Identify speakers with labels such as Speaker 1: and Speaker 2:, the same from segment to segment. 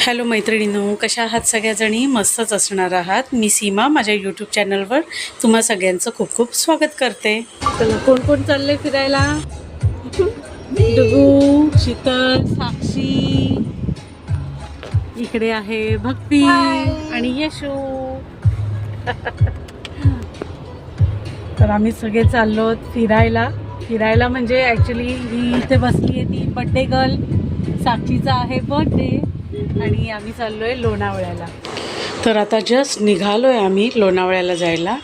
Speaker 1: Hello मैत्रिणींनो कशा आहात सगळ्याजणी? मस्तच असणार आहात. मी सीमा माझ्या यूट्यूब चॅनलवर तुम्हा सगळ्यांचं खूप खूप स्वागत करते. चला कोण कोण चाललंय फिरायला? डुगू शीतल साक्षी. इकडे आहे भक्ती आणि यशू. तर आम्ही सगळे चाललो फिरायला. फिरायला म्हणजे ॲक्च्युली ही इथे बसली आहे ती बड्डे गर्ल साक्षीचा आहे बर्थडे आणि आम्ही चाललोय लोणावळ्याला. तर आता जस्ट निघालोय आम्ही लोणावळ्याला जायला.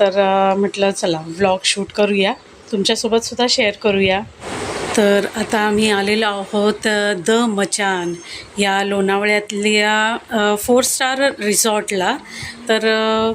Speaker 1: तर म्हटलं चला व्लॉग शूट करूया. तुमच्यासोबत सुद्धा शेअर करूया. तर आता आम्ही आलेलो आहोत द मचान या लोणावळ्यातल्या फोर स्टार रिसॉर्टला. तर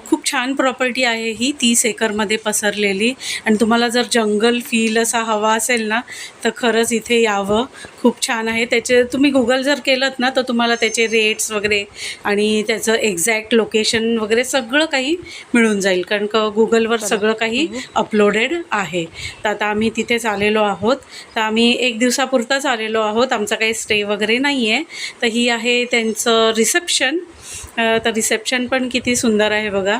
Speaker 1: खूप छान प्रॉपर्टी आहे ही तीस एकरमध्ये पसरलेली. आणि तुम्हाला जर जंगल फील असा हवा असेल ना तर खरंच इथे यावं. खूप छान आहे. त्याचे तुम्ही गुगल जर केलं ना तर तुम्हाला त्याचे रेट्स वगैरे आणि त्याचं एक्झॅक्ट लोकेशन वगैरे सगळं काही मिळून जाईल. कारण का गुगलवर सगळं काही अपलोडेड आहे. तर आता आम्ही तिथेच आलेलो आहोत. तर आम्ही एक दिवसापुरताच आलेलो आहोत. आमचा काही स्टे वगैरे नाही आहे तर ही आहे त्यांचं रिसेप्शन तर रिसेप्शन पण किती सुंदर आहे बघा.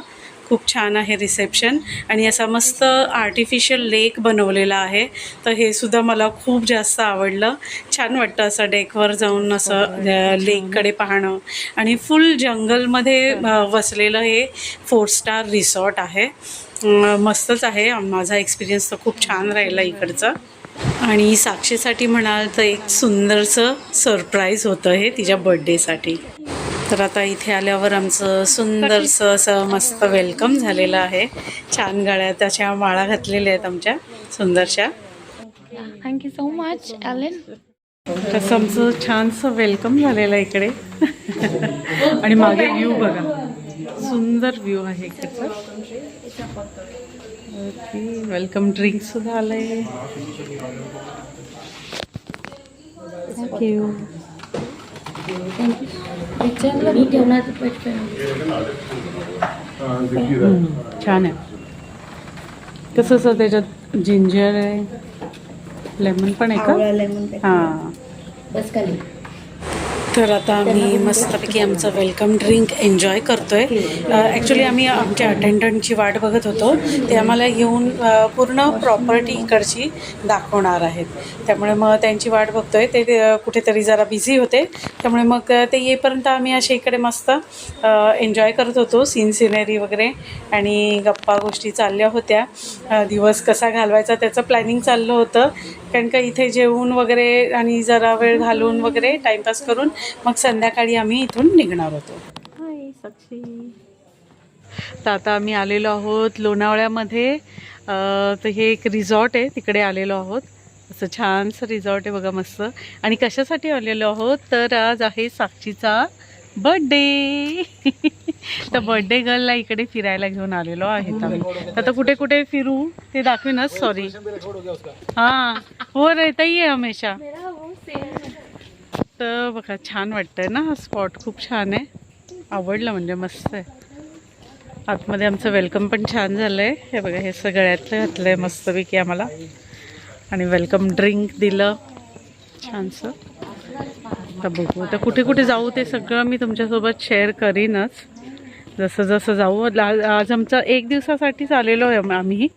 Speaker 1: खूप छान आहे रिसेप्शन. आणि असा मस्त आर्टिफिशियल लेक बनवलेला आहे. तर हे सुद्धा मला खूप जास्त आवडलं. छान वाटतं असं डेकवर जाऊन असं लेककडे पाहणं. आणि फुल जंगलमध्ये अ, वसलेलं हे फोर स्टार रिसॉर्ट आहे. मस्तच आहे. माझा एक्सपिरियन्स तर खूप छान राहिला इकडचा. आणि साक्षीसाठी म्हणाल तर एक सुंदरसं सरप्राईज होतं हे तिच्या बड्डेसाठी तर आता इथे आल्यावर आमचं सुंदरसं असं मस्त वेलकम झालेलं आहे. छान गाळ्या त्याच्या माळा घातलेल्या आहेत आमच्या सुंदरशा.
Speaker 2: You so much, Ellen.
Speaker 1: तसं आमचं छानसं वेलकम झालेलं आहे इकडे. आणि मागे व्ह्यू बघा. सुंदर व्ह्यू आहे इकडचा. ओके वेलकम ड्रिंक सुद्धा आलंय. थँक्यू
Speaker 2: मी पटकन
Speaker 1: छान आहे. कसं असं त्याच्यात जिंजर आहे? लेमन पण आहे का?
Speaker 2: लेमन
Speaker 1: हां.
Speaker 2: बस खाली
Speaker 1: तर आता आम्ही मस्तपैकी आमचं वेलकम ड्रिंक एन्जॉय करतोय. ॲक्च्युली आम्ही आमच्या अटेंडंटची वाट बघत होतो. ते आम्हाला येऊन पूर्ण प्रॉपर्टी इकडची दाखवणार आहेत. त्यामुळे मग त्यांची वाट बघतोय. ते ते कुठेतरी जरा बिझी होते. त्यामुळे मग ते येईपर्यंत आम्ही असे इकडे मस्त एन्जॉय करत होतो. सीन सिनेरी वगैरे आणि गप्पा गोष्टी चालल्या होत्या. दिवस कसा घालवायचा त्याचं प्लॅनिंग चाललं होतं. कारण का इथे जेवून वगैरे आणि जरा वेळ घालून वगैरे टाईमपास करून मग संध्याकाळी आम्ही इथून निघणार होतो. हाय साक्षी. तर आता आम्ही आलेलो आहोत लोणावळ्यामध्ये. अं, तर हे एक रिसॉर्ट आहे तिकडे आलेलो आहोत. असं छानसं रिसॉर्ट आहे बघा मस्त. आणि कशासाठी आलेलो आहोत? तर आज आहे साक्षीचा बर्थडे. तर बर्थडे गर्लला इकडे फिरायला घेऊन आलेलो आहेत आम्ही. तर आता कुठे कुठे फिरू? ते दाखवीनच सॉरी हां हो रहता ही आहे हमेशा. तर बघा छान वाटतंय ना? हा स्पॉट खूप छान आहे. आवडलं म्हणजे मस्त आहे. आतमध्ये आमचं वेलकम पण छान झालं आहे हे बघा हे सगळ्यातलं घातलं आहे मस्तपैकी आम्हाला. आणि वेलकम ड्रिंक दिलं. छानसं. तर बघू तर कुठे कुठे जाऊ ते सगळं मी तुमच्यासोबत शेअर करीनच. जसं जसं जाऊ. आज आमचा एक दिवसासाठीच आलेलो आहे आम्ही.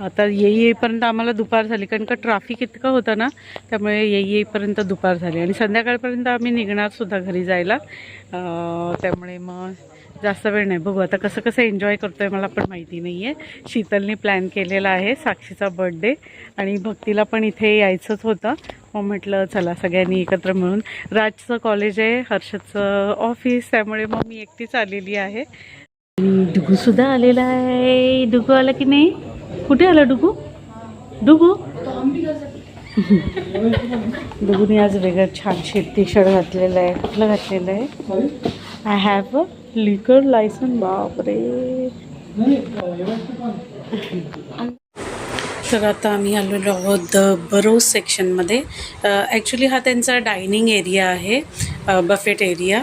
Speaker 1: आता येई येईपर्यंत आम्हाला दुपार झाली. कारण का ट्राफिक इतकं होतं ना त्यामुळे येई येईपर्यंत दुपार झाली. आणि संध्याकाळपर्यंत आम्ही निघणार सुद्धा घरी जायला. त्यामुळे मग जास्त वेळ नाही. बघू आता कसं कसं एन्जॉय करतोय मला पण माहिती नाही आहे शीतलने प्लॅन केलेला आहे साक्षीचा बर्थडे आणि भक्तीला पण इथे यायचंच होतं. मग म्हटलं चला सगळ्यांनी एकत्र मिळून. राजचं कॉलेज आहे हर्षदचं ऑफिस त्यामुळे मग मी एकटीच आलेली आहे. आणि डुगूसुद्धा आलेला आहे. डुगू आला की नाही? कुठे आला डुगू? डुगू? डुगूने आज वेगळं छान टी शर्ट घातलेलं आहे. कुठलं घातलेलं आहे? I have a liquor licence बापरे. तर आता आम्ही आलेलो आहोत द बरो सेक्शनमध्ये. ॲक्च्युली हा त्यांचा डायनिंग एरिया आहे बफेट एरिया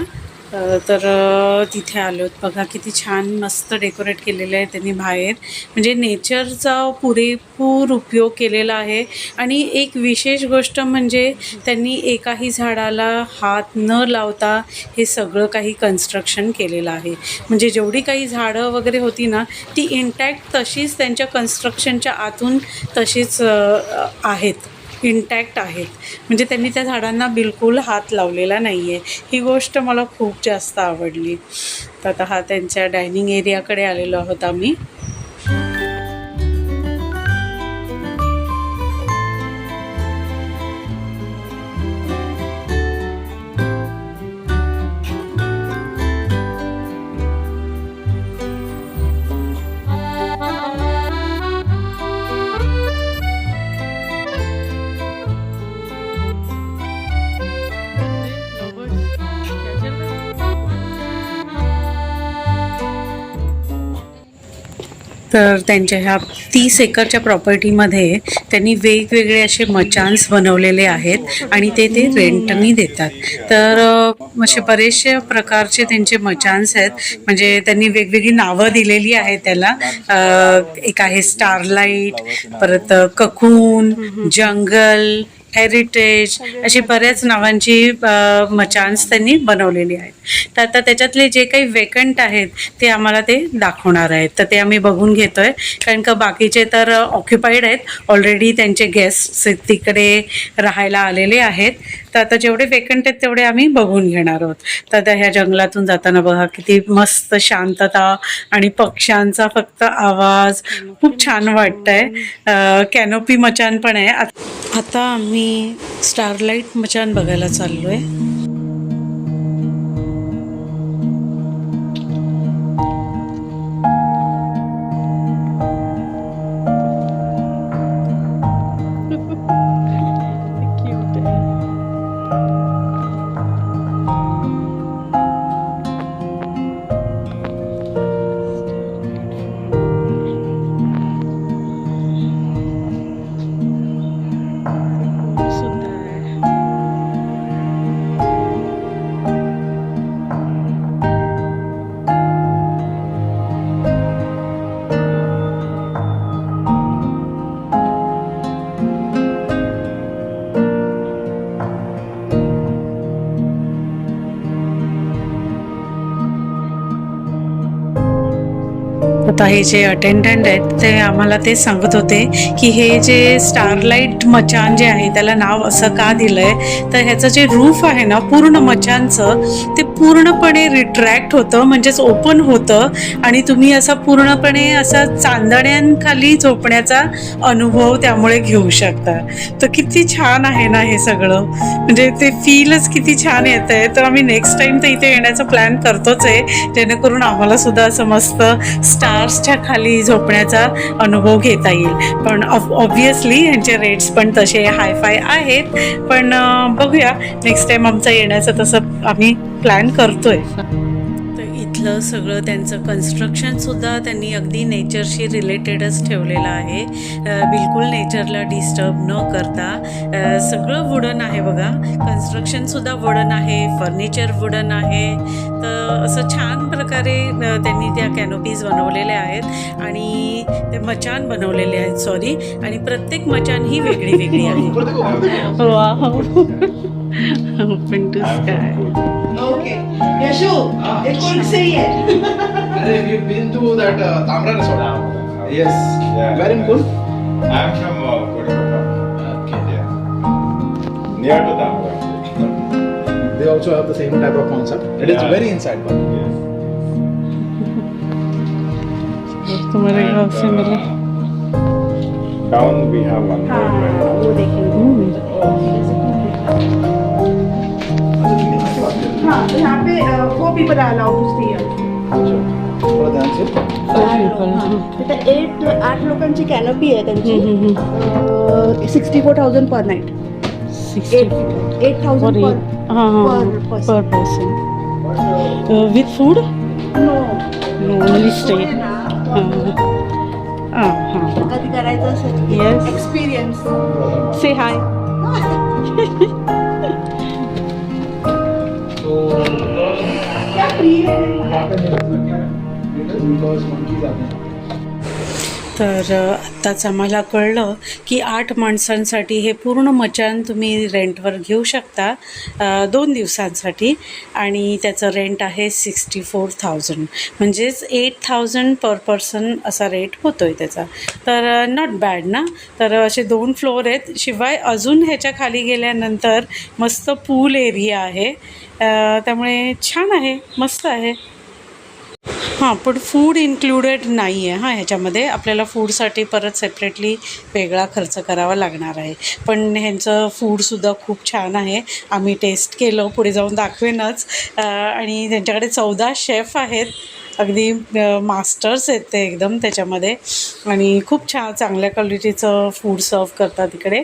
Speaker 1: तर तिथे आलो. बघा किती छान मस्त डेकोरेट केलेलं आहे त्यांनी बाहेर. म्हणजे नेचरचा पुरेपूर उपयोग केलेला आहे. आणि एक विशेष गोष्ट म्हणजे त्यांनी एकाही झाडाला हात न लावता हे सगळं काही कन्स्ट्रक्शन केलेलं आहे. म्हणजे जेवढी काही झाडं वगैरे होती ना ती इंटॅक्ट तशीच त्यांच्या कन्स्ट्रक्शनच्या आतून तशीच आहेत. इंटॅक्ट आहेत. म्हणजे त्यांनी त्या झाडांना बिलकुल हात लावलेला नाही आहे ही गोष्ट मला खूप जास्त आवडली. तर आता हा त्यांच्या डायनिंग एरियाकडे आलेलो आहोत आम्ही. तर त्यांच्या ह्या तीस एकरच्या प्रॉपर्टीमध्ये त्यांनी वेगवेगळे असे मचान्स बनवलेले आहेत आणि ते ते रेंटनी देतात. तर असे बरेचसे प्रकारचे त्यांचे मचान्स आहेत. म्हणजे त्यांनी वेगवेगळी नावं दिलेली आहेत त्याला. एक आहे स्टारलाईट परत ककून जंगल हेरिटेज अशी बऱ्याच नावांची मचान्स त्यांनी बनवलेली आहेत. तर आता त्याच्यातले जे काही वेकंट आहेत ते आम्हाला ते दाखवणार आहेत. तर ते आम्ही बघून घेतोय. कारण का बाकीचे तर ऑक्युपाईड आहेत. ऑलरेडी त्यांचे गेस्ट तिकडे राहायला आलेले आहेत. तर आता जेवढे वेकंट आहेत तेवढे आम्ही बघून घेणार आहोत. तर आता ह्या जंगलातून जाताना बघा किती मस्त शांतता आणि पक्ष्यांचा फक्त आवाज. खूप छान वाटतंय. कॅनोपी मचान पण आहे. आता आम्ही स्टारलाईट मचान बघायला चाललोय. आता हे जे अटेंडंट आहेत ते आम्हाला ते सांगत होते की हे जे स्टारलाईट मचान जे आहे त्याला नाव असं का दिलं आहे तर ह्याचं जे रूफ आहे ना पूर्ण मचानचं ते पूर्णपणे रिट्रॅक्ट होतं म्हणजेच ओपन होतं आणि तुम्ही असा पूर्णपणे असा चांदण्यांखाली झोपण्याचा अनुभव त्यामुळे घेऊ शकता. तर किती छान आहे ना हे सगळं. म्हणजे ते फीलच किती छान येत आहे तर आम्ही नेक्स्ट टाइम तर इथे येण्याचा प्लॅन करतोच आहे. जेणेकरून आम्हाला सुद्धा असं मस्त स्टार्सच्या खाली झोपण्याचा अनुभव घेता येईल. पण ऑब्विसली यांचे रेट्स पण तसे हायफाय आहेत. पण बघूया. नेक्स्ट टाइम आमचा येण्याचं तसं आम्ही प्लॅन करतोय. तर इथलं सगळं त्यांचं कन्स्ट्रक्शन सुद्धा त्यांनी अगदी नेचरशी रिलेटेडच ठेवलेलं आहे. बिलकुल नेचरला डिस्टर्ब न करता. सगळं वुडन आहे बघा. कन्स्ट्रक्शन सुद्धा वुडन आहे फर्निचर वुडन आहे. तर असं छान प्रकारे त्यांनी त्या कॅनोपीज बनवलेल्या आहेत आणि ते मचान बनवलेले आहेत सॉरी आणि प्रत्येक मचान ही वेगळी वेगळी आहे open to
Speaker 3: sky. यशु एक कोण से ही है
Speaker 4: Have you been to that uh, Tamra resort? Yes.
Speaker 5: Yeah.
Speaker 4: Where in Kul?
Speaker 5: I'm from uh, Kodikota.
Speaker 4: Okay.
Speaker 5: Yeah. Near to Tamra.
Speaker 4: They also have the same type of concept. It is
Speaker 5: Yeah.
Speaker 4: very inside, but
Speaker 5: Yes.
Speaker 1: तुम्हारे गाँव से
Speaker 5: And,
Speaker 1: मिले
Speaker 5: uh, Down we have one more.
Speaker 3: हाँ वो देखेंगे हाँ तो यहाँ पे फोर पीपल अलाउड. तिथे एट आठ लोकांची कॅनोपी आहे त्यांची। Sixty four thousand per night eight eight thousand per person
Speaker 1: with food
Speaker 3: no
Speaker 1: only stay हां. हां
Speaker 3: कधी करायचं असेल. एक्सपिरियन्स
Speaker 1: से हाय तर आत्ताच आम्हाला कळलं की आठ माणसांसाठी हे पूर्ण मचान तुम्ही रेंटवर घेऊ शकता दोन दिवसांसाठी. आणि त्याचं रेंट आहे सिक्स्टी फोर थाउजंड म्हणजेच एट थाउजंड पर पर्सन असा रेट होतो आहे त्याचा. तर नॉट बॅड ना? तर असे दोन फ्लोअर आहेत. शिवाय अजून ह्याच्या खाली गेल्यानंतर मस्त पूल एरिया आहे. त्यामुळे छान आहे मस्त आहे. हां पण फूड इन्क्लुडेड नाही आहे हां ह्याच्यामध्ये. आपल्याला फूडसाठी परत सेपरेटली वेगळा खर्च करावा लागणार आहे. पण ह्यांचं फूडसुद्धा खूप छान आहे. आम्ही टेस्ट केलं पुढे जाऊन दाखवेनच. आणि त्यांच्याकडे चौदा शेफ आहेत. अगदी मास्टर्स आहेत ते एकदम त्याच्यामध्ये. आणि खूप छान चांगल्या क्वालिटीचं फूड सर्व करतात इकडे.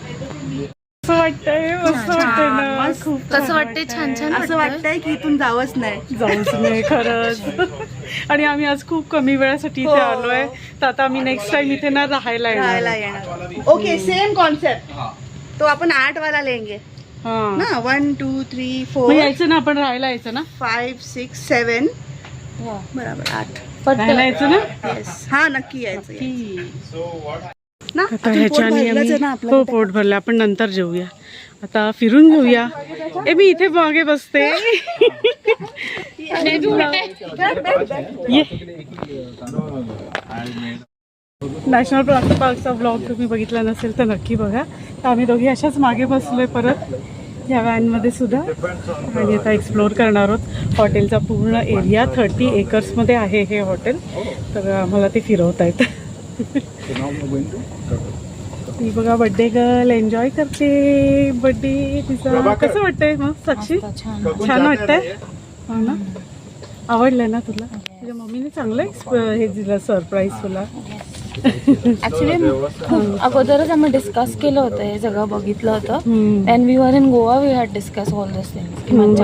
Speaker 1: असं वाटतंय
Speaker 2: कसं छान छान
Speaker 3: असं वाटतंय की इथून जावंच नाही.
Speaker 1: जाऊच नाही खरंच. आणि आम्ही आज खूप कमी वेळासाठी इथे
Speaker 3: हो.
Speaker 1: आलोय. तर आता आम्ही नेक्स्ट टाइम इथे ना राहायला
Speaker 3: राहायला
Speaker 1: येणार.
Speaker 3: ओके सेम कॉन्सेप्ट तो आपण आठ वाला लेंगे.
Speaker 1: हा.
Speaker 3: ना वन टू थ्री फोर
Speaker 1: यायचं ना आपण राहायला यायचं ना?
Speaker 3: फाईव्ह सिक्स सेवन बरोबर आठ.
Speaker 1: राहायला यायचं ना?
Speaker 3: येस हा नक्की यायचं ना?
Speaker 1: आता ह्याच्याने आम्ही हो पोट भरलं. आपण नंतर जेऊया. आता फिरून घेऊया. ए मी इथे मागे बसते. ये नॅशनल पार्क पार्कचा ब्लॉग तुम्ही बघितला नसेल तर नक्की बघा. तर आम्ही दोघी अशाच मागे बसलोय परत. या व्हॅनमध्ये सुद्धा. आणि आता एक्सप्लोअर करणार आहोत. हॉटेलचा पूर्ण एरिया थर्टी एकर्समध्ये आहे हे हॉटेल. तर आम्हाला ते फिरवत आहेत ती बघा बड्डे गर्ल एन्जॉय करते. बड्डे तिचा कसं वाटतंय मग साक्षी? छान. वाटतंय? हो ना? आवडलं ना तुला? तुझ्या मम्मीने चांगलं हे दिलं सरप्राईज तुला.
Speaker 2: ऍक्च्युली अगोदरच आम्ही डिस्कस केलं होतं हे सगळं बघितलं होतं. And we were in Goa we had discuss all this things की म्हणजे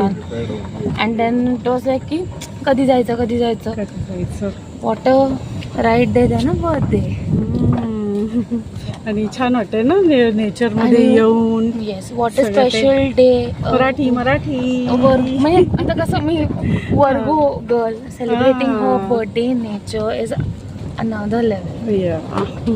Speaker 2: and then it was like की कधी जायचं कधी जायचं?
Speaker 1: कधी जायचं?
Speaker 2: वॉट राईट डे द्या ना बर्थडे.
Speaker 1: हम्म. आणि छान वाटतंय ना ने- नेचरमध्ये
Speaker 2: आणि-
Speaker 1: येऊन.
Speaker 2: येस वॉट इज
Speaker 1: सगळं ते-
Speaker 2: स्पेशल डे
Speaker 1: मराठी मराठी.
Speaker 2: म्हणजे आता कसं मी
Speaker 1: Virgo
Speaker 2: girl celebrating birthday nature is another
Speaker 1: level.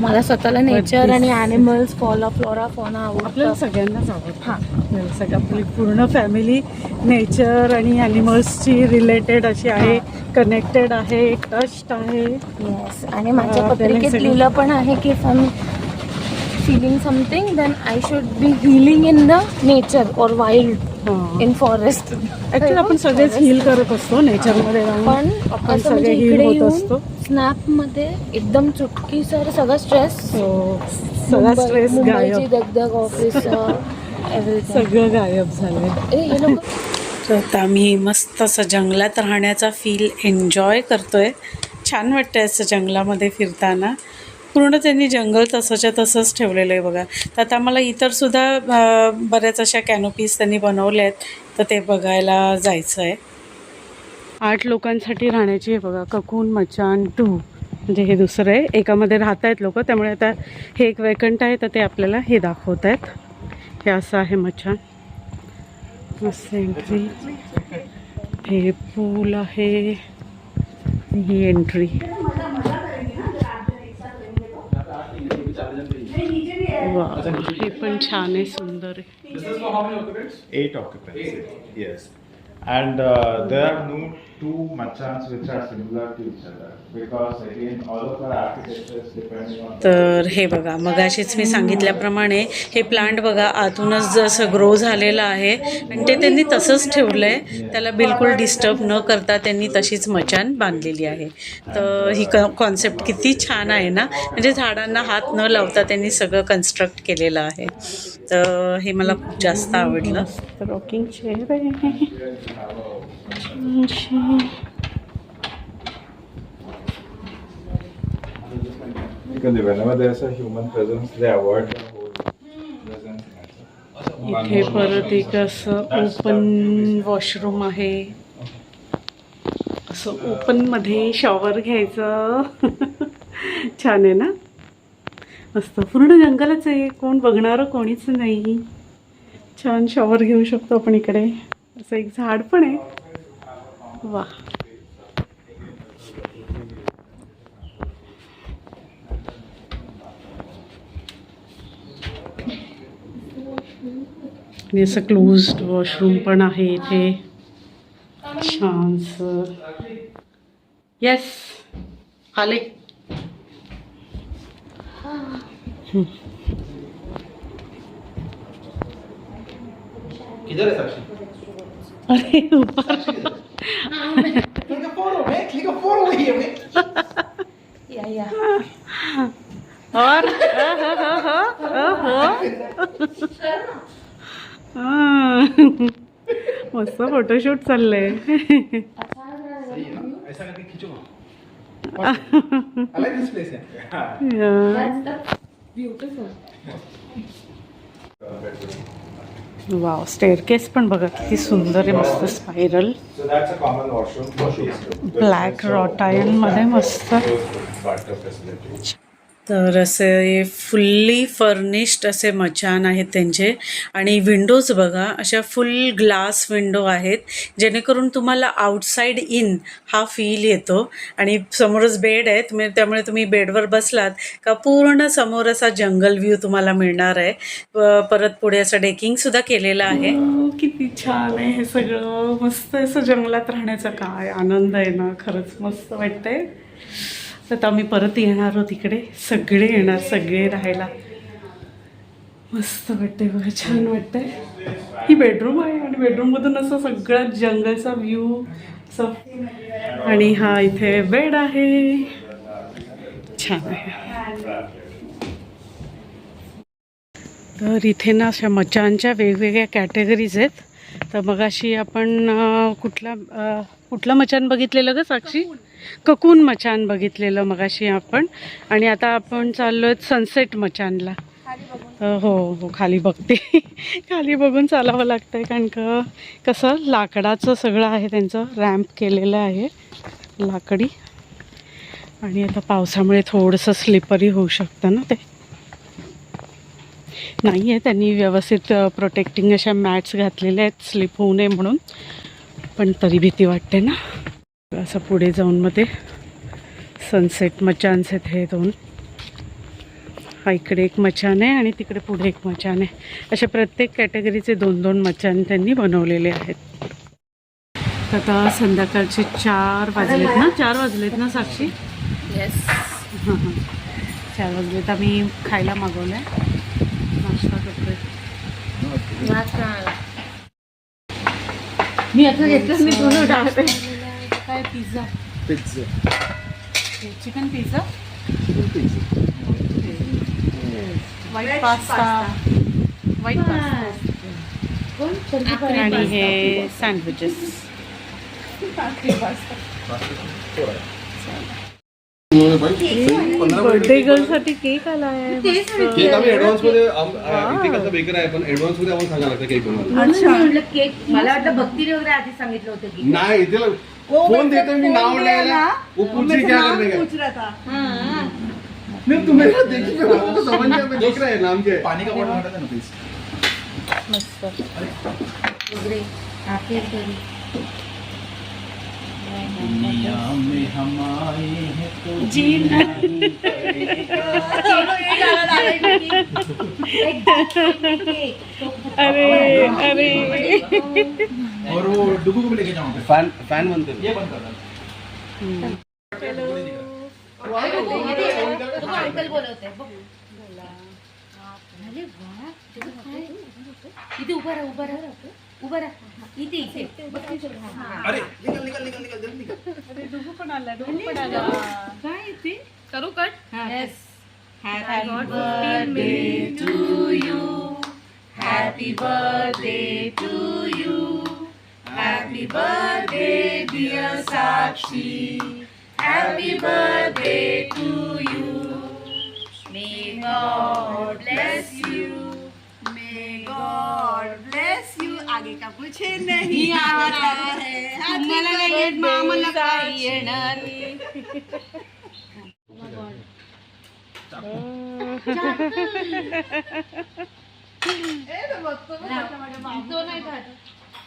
Speaker 2: मला स्वतःला नेचर आणि ॲनिमल्स फॉला फ्लोरा फॉना
Speaker 1: आपल्याला
Speaker 2: आवडतं
Speaker 1: सगळ्यांनाच आवडतं.
Speaker 2: हां.
Speaker 1: आपल्याला सगळं आपली पूर्ण फॅमिली नेचर आणि ॲनिमल्सची रिलेटेड अशी आहे कनेक्टेड आहे टच्ड आहे.
Speaker 2: येस आणि माझ्या
Speaker 1: आपल्याला
Speaker 2: पत्रिकेत
Speaker 1: सगळी-
Speaker 2: लिहिलं पण आहे की fun feeling something then I should be healing in the nature और वाईल्ड इन फॉरेस्ट.
Speaker 1: ऍक्च्युली आपण सगळेच हील करत असतो नेचरमध्ये
Speaker 2: पण
Speaker 1: राहून. आपण सगळे
Speaker 2: म्हणजे
Speaker 1: हील
Speaker 2: इकडे
Speaker 1: होत असतो.
Speaker 2: स्नॅपमध्ये एकदम चुटकी सर सगळं स्ट्रेस
Speaker 1: सगळा स्ट्रेस गायब.
Speaker 2: दगदग ऑफिस
Speaker 1: सगळं गायब झालंय.
Speaker 2: हे लोक
Speaker 1: तर आता आम्ही मस्त असं जंगलात राहण्याचा फील एन्जॉय करतोय. छान वाटतंय असं जंगलामध्ये फिरताना. पूर्ण त्यांनी जंगल तसंच्या तसंच ठेवलेलं आहे बघा. तर आता आम्हाला इतरसुद्धा बऱ्याच अशा कॅनोपीज त्यांनी बनवल्या आहेत. तर ते बघायला जायचं आहे. आठ लोकांसाठी राहण्याची आहे बघा. ककून मचान टू. म्हणजे हे दुसरं आहे. एकामध्ये राहत आहेत लोक. त्यामुळे आता हे एक वेकंट आहे. तर ते आपल्याला हे दाखवत आहेत. हे असं आहे मचान. मस्त एंट्री हे पूल आहे. ही एंट्री हे पण छान आहे सुंदर आहे
Speaker 4: This is for how many occupants?
Speaker 5: Eight two machans which are similar to each other. Because again all of our architecture is depending on
Speaker 1: तर हे बघा मगाशीच मी सांगितल्याप्रमाणे हे प्लांट बघा आतूनच जसं ग्रो झालेलं आहे आणि ते त्यांनी तसंच ठेवलं आहे त्याला बिलकुल डिस्टर्ब न करता त्यांनी तशीच मचान बांधलेली आहे. तर ही क कॉन्सेप्ट किती छान आहे ना? म्हणजे झाडांना हात न लावता त्यांनी सगळं कन्स्ट्रक्ट केलेलं आहे. तर हे मला खूप जास्त आवडलं. रॉकिंग चेअर आहे.
Speaker 5: Whenever there's a human presence, they avoid the whole presence.
Speaker 1: इथे परत एक असं ओपन वॉशरूम आहे. असं ओपनमध्ये शॉवर घ्यायचं. छान आहे ना? मस्त. पूर्ण जंगलच आहे. कोण बघणारं कोणीच नाही. छान शॉवर घेऊ शकतो आपण इकडे. असं एक झाड पण आहे. वा आणि असं क्लोज्ड वॉशरूम पण आहे इथे छानस येस आले
Speaker 4: है
Speaker 1: अरे
Speaker 4: क्लिक अ फोटो मैं click a photo here man.
Speaker 2: या या
Speaker 1: और मस्त फोटोशूट चाललंय.
Speaker 4: सही
Speaker 1: वाव स्टेअरकेस पण बघा किती सुंदर आहे मस्त स्पायरल ब्लॅक रॉटायनमध्ये मस्त. तर असे फुल्ली फर्निश्ड असे मचान आहेत त्यांचे. आणि विंडोज बघा अशा फुल ग्लास विंडो आहेत. जेणेकरून तुम्हाला आउटसाईड इन हा फील येतो. आणि समोरच बेड आहे तुम्ही त्यामुळे तुम्ही बेडवर बसलात का पूर्ण समोर असा जंगल व्ह्यू तुम्हाला मिळणार आहे. परत पुढे असं डेकिंगसुद्धा केलेलं आहे. हो, किती छान आहे हे सगळं. मस्त असं जंगलात राहण्याचा काय आनंद आहे ना. खरंच मस्त वाटतंय. तर आता आम्ही परत येणार आहोत तिकडे सगळे येणार सगळे राहायला. मस्त वाटतंय बघा छान वाटतंय. ही बेडरूम आहे आणि बेडरूममधून असं सगळा जंगलचा व्ह्यू असं. आणि हा इथे बेड आहे. छान आहे. तर इथे ना अशा मचांच्या वेगवेगळ्या कॅटेगरीज आहेत. तर मग अशी आपण कुठला कुठला मचान बघितलेलं ग साक्षी? ककून मचान बघितलेलं मगाशी आपण. आणि आता आपण चाललो आहेत सनसेट मचानला हो हो खाली बघते. खाली बघून चालावं लागतं आहे कारण का कसं लाकडाचं सगळं आहे त्यांचं रॅम्प केलेलं आहे लाकडी. आणि आता पावसामुळे थोडंसं स्लिपरी होऊ शकतं ना ते. नाही आहे त्यांनी व्यवस्थित प्रोटेक्टिंग अशा मॅट्स घातलेल्या आहेत स्लिप होऊ नये म्हणून. पण तरी भीती वाटते ना. असं पुढे जाऊन मध्ये सनसेट मचान्स आहेत हे दोन. हा इकडे एक मचान आहे आणि तिकडे पुढे एक मचान आहे. अशा प्रत्येक कॅटेगरीचे दोन दोन मचान त्यांनी बनवलेले आहेत. तर आता संध्याकाळचे चार वाजलेत ना? चार वाजलेत ना साक्षी?
Speaker 2: येस
Speaker 1: हां हां. चार वाजलेत. आम्ही खायला मागवलं आहे नाश्ता करतोय.
Speaker 2: मी आता घेतलंच मी पूर्ण टाकते
Speaker 1: काय pizza
Speaker 4: pizza
Speaker 1: chicken pizza white pasta white pasta आणि हे सँडविचेस बर्थडे गर्लसाठी केक आला आहे
Speaker 6: केक आम्ही ऍडव्हान्समध्ये आम- आ- इथे कसं बेकर आहे पण ऍडव्हान्समध्ये आम्हाला सांगायला लागतं केक बनवायला.
Speaker 2: केक मला वाटलं भक्तीने वगैरे आधी सांगितलं होतं की
Speaker 6: नाही इथे ला- फ़ोन देतो मी नाव लिहायला वो पूछ रही क्या करने का
Speaker 3: पूछ रहा था।
Speaker 6: नहीं तुम्हें ना देखी मैं वो तो समझ गया मैं देख रहा है नाम क्या है।
Speaker 4: पानी का बॉटल हटा देना प्लीज़
Speaker 2: वगैरे आखिर करी
Speaker 1: अरे। अरे।
Speaker 4: और वो डुगू को भी लेके जाऊँगा
Speaker 6: फ़ैन फ़ैन बनते
Speaker 4: ये बंद कर दो।
Speaker 2: अंकल बोलवते अरे वा इथे उभा राहा उभा राहा उभा राहा इथे इथे. हा.
Speaker 4: अरे निकल निकल निकल निकल जल्दी निकल।
Speaker 1: अरे डुगू पण आला डुगू पण आला
Speaker 2: काय ते करू cut. Yes
Speaker 1: happy birthday to you happy birthday to you
Speaker 7: happy birthday dear Sakshi happy birthday to you may God bless you
Speaker 3: may God bless you आगे का कुछ नहीं आता है।
Speaker 7: तुम्हाला नाही येत मग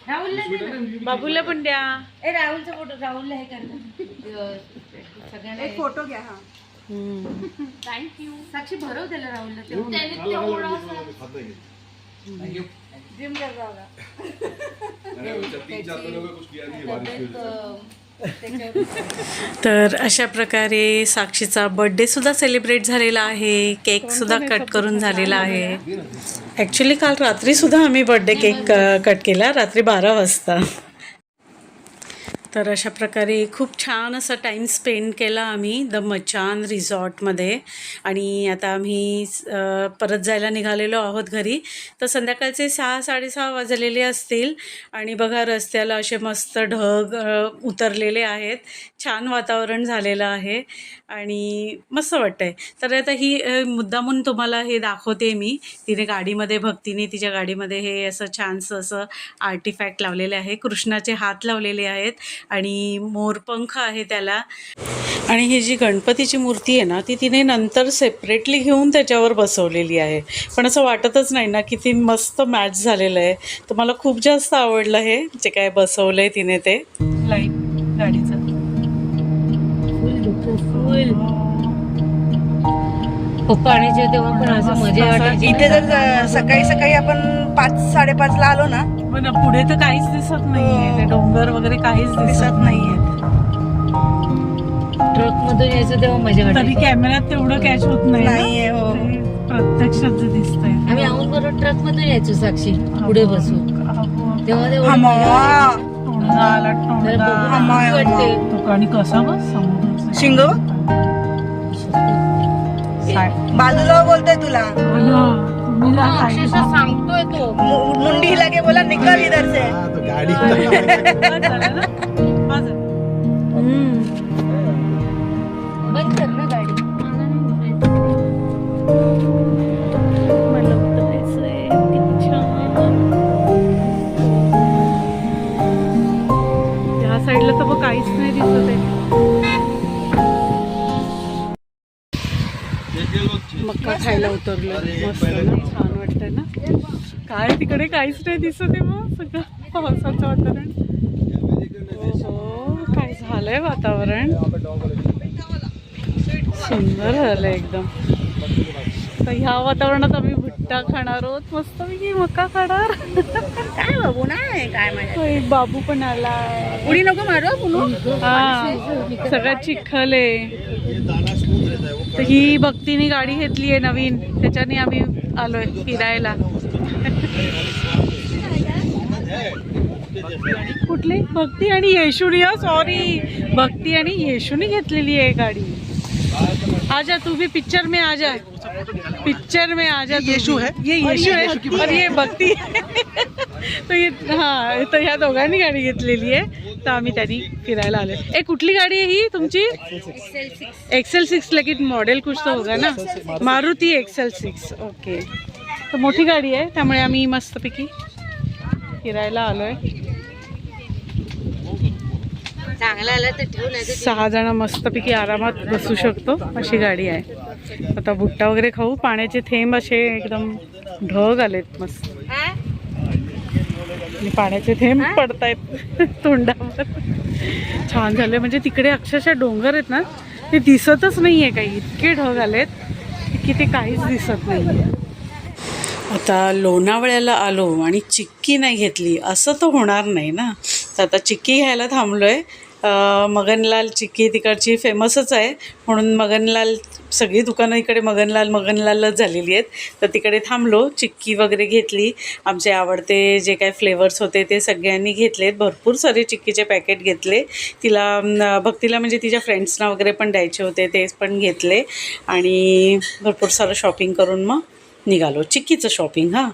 Speaker 7: येणार बाबूला पण द्या. ए राहुलचा फोटो राहुलला हे करतात सगळ्यांना
Speaker 3: एक फोटो घ्या हा.
Speaker 7: थँक्यू साक्षी भरव त्याला राहुलला.
Speaker 2: त्याने तेवढा
Speaker 3: जिम कर रहा होगा
Speaker 8: तीन चार लोगों को कुछ किया नहीं बारिश की वजह से
Speaker 1: तर अशा प्रकारे साक्षीचा बर्थडे सुद्धा सेलिब्रेट झालेला आहे. केक सुद्धा कट करून झालेला आहे? ॲक्च्युली काल रात्री सुद्धा आम्ही बर्थडे केक कट केला रात्री बारा वाजता. तर अशा प्रकारे खूप छान असा टाईम स्पेंड केला आम्ही द मचान रिसॉर्टमध्ये आणि आता आम्ही परत जायला निघालेलो आहोत घरी. तर संध्याकाळचे सहा साडेसहा वाजलेले असतील. आणि बघा रस्त्याला असे मस्त ढग उतरलेले आहेत. छान वातावरण झालेलं आहे. आणि मस्त वाटतंय. तर आता ही मुद्दामून तुम्हाला हे दाखवते मी. तिने गाडीमध्ये भक्तीने तिच्या गाडीमध्ये हे असं छानसं असं आर्टिफॅक्ट लावलेले आहे. कृष्णाचे हात लावलेले आहेत. आणि मोरपंख आहे त्याला. आणि ही जी गणपतीची मूर्ती आहे ना ती तिने नंतर सेपरेटली घेऊन त्याच्यावर बसवलेली आहे. पण असं वाटतच नाही ना किती मस्त मॅच झालेलं आहे. तर मला खूप जास्त आवडलं हे जे काय बसवलं आहे तिने ते.
Speaker 7: लाइट गाडीचं.
Speaker 9: पप्पा आणायचे तेव्हा पण असं मजा वाटायची
Speaker 3: इथे जर ज- सकाळी सकाळी आपण पाच साडेपाच ला आलो ना
Speaker 7: पण पुढे तर काहीच दिसत नाहीये. ते डोंगर वगैरे काहीच दिसत नाहीये.
Speaker 9: ट्रक मधून यायचं तेव्हा मजा वाटायची.
Speaker 7: कॅमेऱ्यात तेवढं कॅच होत.
Speaker 3: नाहीये हो.
Speaker 7: प्रत्यक्षात जे दिसतंय.
Speaker 9: आम्ही आऊन बरोबर ट्रक मधून यायचो साक्षी पुढे बसू तेव्हा.
Speaker 7: टोणगा आला.
Speaker 9: वाटते.
Speaker 7: आणि कसा बस
Speaker 3: शिंग? बाजूला बोलतोय तुला.
Speaker 2: सांगतोय तो.
Speaker 3: मु- मुंडी हिला के बोला निकल इधर से.
Speaker 4: हाँ, गाड़ी.
Speaker 2: बंद कर ना गाडी.
Speaker 7: त्या साईडला तर मग काहीच नाही दिसत आहे. मक्का खायला उतरलो मस्त ना छान वाटतंय ना. काय तिकडे काहीच नाही दिसत आहे मग सगळं पावसाचं वातावरण. हो काय झालंय वातावरण? सुंदर झालंय एकदम. तर ह्या वातावरणात आम्ही भुट्टा खाणार आहोत. मस्त मी मक्का खाणार.
Speaker 3: काय बाबू नाही काय माहिती.
Speaker 7: बाबू पण आला
Speaker 3: उडी नको मारू पुनू
Speaker 7: हा सगळं चिखल आहे. तर ही भक्तीने गाडी घेतली आहे नवीन. त्याच्याने आम्ही आलोय फिरायला. कुठली? भक्ती आणि येशूनी. सॉरी भक्ती आणि येशूनी घेतलेली आहे गाडी. आजा तू भी पिक्चर में आ जा पिक्चर में आ जा येशू है? ये येशू है. और ये भक्ती तो ये हा तर ह्या दोघांनी गाडी घेतलेली आहे. तर आम्ही त्यांनी फिरायला आलोय. ए कुठली गाडी आहे ही तुमची? एक्सेल सिक्स लेकिन मॉडेल कुछ तो होगा ना? मारुती एक्सेल सिक्स ओके तर मोठी गाडी आहे त्यामुळे आम्ही मस्तपैकी फिरायला आलोय.
Speaker 9: आला
Speaker 7: सहा जण मस्तपैकी आरामात बसू शकतो अशी गाडी आहे. आता भुट्टा वगैरे खाऊ पाण्याचे थेंब असे एकदम ढग आलेत मस्त. आणि पाण्याचे थेंब पडतायत तोंडावर. छान झाले म्हणजे तिकडे अक्षरशः डोंगर आहेत ना ते दिसतच नाही आहे काही. इतके ढग आलेत की ते काहीच दिसत नाही
Speaker 1: आता लोणावळ्याला आलो आणि चिक्की नाही घेतली. असं तर होणार नाही ना. तर आता चिक्की घ्यायला थांबलो आहे मगनलाल चिक्की तिकडची फेमसच आहे. म्हणून मगनलाल सगळी दुकानं इकडे मगनलाल मगनलालच झालेली आहेत. तर तिकडे थांबलो चिक्की वगैरे घेतली. आमचे आवडते जे काय फ्लेवर्स होते ते सगळ्यांनी घेतलेत. भरपूर सारे चिक्कीचे पॅकेट घेतले. तिला भक्तीला म्हणजे तिच्या फ्रेंड्सना वगैरे पण द्यायचे होते ते पण घेतले. आणि भरपूर सारं शॉपिंग करून मग निघालो. चिक्कीचं शॉपिंग हां.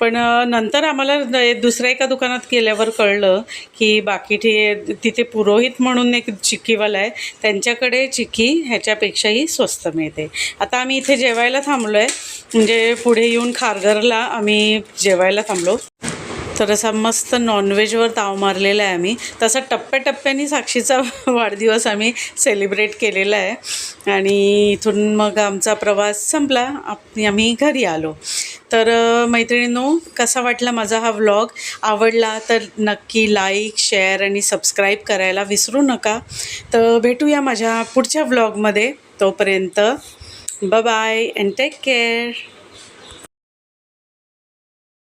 Speaker 1: पण नंतर आम्हाला दुसऱ्या एका दुकानात गेल्यावर कळलं की बाकी ठे तिथे पुरोहित म्हणून एक चिक्कीवाला आहे. त्यांच्याकडे चिक्की ह्याच्यापेक्षाही स्वस्त मिळते. आता आम्ही इथे जेवायला थांबलो आहे म्हणजे पुढे येऊन खारघरला आम्ही जेवायला थांबलो. तर असा मस्त नॉनव्हेजवर ताव मारलेला आहे आम्ही. तसा टप्प्याटप्प्याने साक्षीचा वाढदिवस आम्ही सेलिब्रेट केलेला आहे. आणि इथून मग आमचा प्रवास संपला. आप- आम्ही घरी आलो. तर मैत्रिणींनो कसा वाटला माझा हा व्लॉग आवडला तर नक्की लाईक शेअर आणि सबस्क्राईब करायला विसरू नका. तर भेटूया माझ्या पुढच्या व्लॉगमध्ये तोपर्यंत बाय अँड टेक केअर